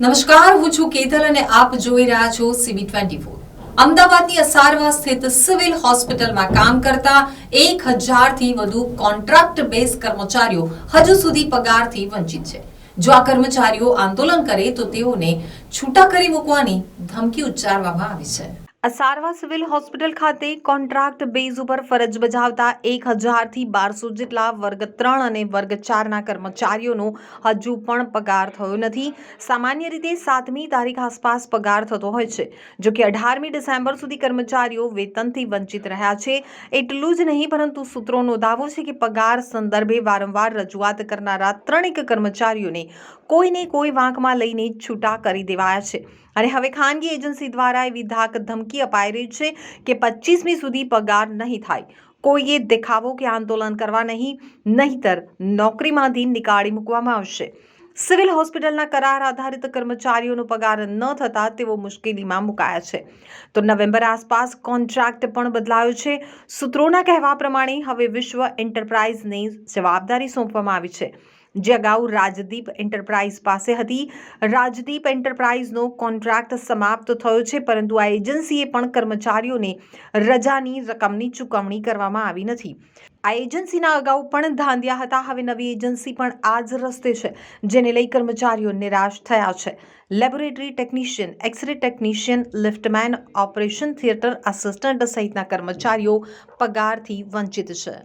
નમસ્કાર, હું છું કેતલ અને આપ જોઈ રહ્યા છો સીબી ટ્વેન્ટી ફોર અમદાવાદની અસારવા સ્થિત સિવિલ હોસ્પિટલમાં કામ કરતા એક હજારથી વધુ કોન્ટ્રાક્ટ બેઝ કર્મચારીઓ હજુ સુધી પગારથી વંચિત છે. જો આ કર્મચારીઓ આંદોલન કરે તો તેઓને છૂટા કરી મૂકવાની ધમકી ઉચ્ચારવામાં આવી છે. અસારવા સિવિલ હોસ્પિટલ ખાતે કોન્ટ્રાક્ટ બેઝ ઉપર ફરજ બજાવતા એક હજારથી બારસો જેટલા વર્ગ ત્રણ અને વર્ગ ચારના કર્મચારીઓનો હજુ પણ પગાર થયો નથી. સામાન્ય રીતે સાતમી તારીખ આસપાસ પગાર થતો હોય છે. જો કે અઢારમી ડિસેમ્બર સુધી કર્મચારીઓ વેતનથી વંચિત રહ્યા છે. એટલું જ નહીં, પરંતુ સૂત્રોનો દાવો છે કે પગાર સંદર્ભે વારંવાર રજૂઆત કરનારા ત્રણેક કર્મચારીઓને કોઈને કોઈ વાંકમાં લઈને છૂટા કરી દેવાયા છે. અને હવે ખાનગી એજન્સી દ્વારા એવી ધાક ધમકી અપાઈ રહી છે કે પચીસમી સુધી પગાર નહીં થાય કોઈએ દેખાવો કે આંદોલન કરવા નહીં નહીતર નોકરીમાંથી નીકાળી મૂકવામાં આવશે સિવિલ હોસ્પિટલના કરાર આધારિત કર્મચારીઓનો પગાર ન થતા તેઓ મુશ્કેલીમાં મુકાયા છે તો નવેમ્બર આસપાસ કોન્ટ્રાક્ટ પણ બદલાયો છે સૂત્રોના કહેવા પ્રમાણે હવે વિશ્વ એન્ટરપ્રાઇઝને જવાબદારી સોંપવામાં આવી છે જે અગાઉ રાજદીપ એન્ટરપ્રાઇઝ પાસે હતી. રાજદીપ એન્ટરપ્રાઇઝનો કોન્ટ્રાક્ટ સમાપ્ત થયો છે, પરંતુ આ એજન્સીએ પણ કર્મચારીઓને રજાની રકમની ચૂકવણી કરવામાં આવી નથી. આ એજન્સીના અગાઉ પણ ધાંધ્યા હતા, હવે નવી એજન્સી પણ આ જ રસ્તે છે, જેને લઈ કર્મચારીઓ નિરાશ થયા છે. Laboratory technician, X-ray technician, liftman, operation theatre assistant સહિતના કર્મચારીઓ પગારથી વંચિત છે.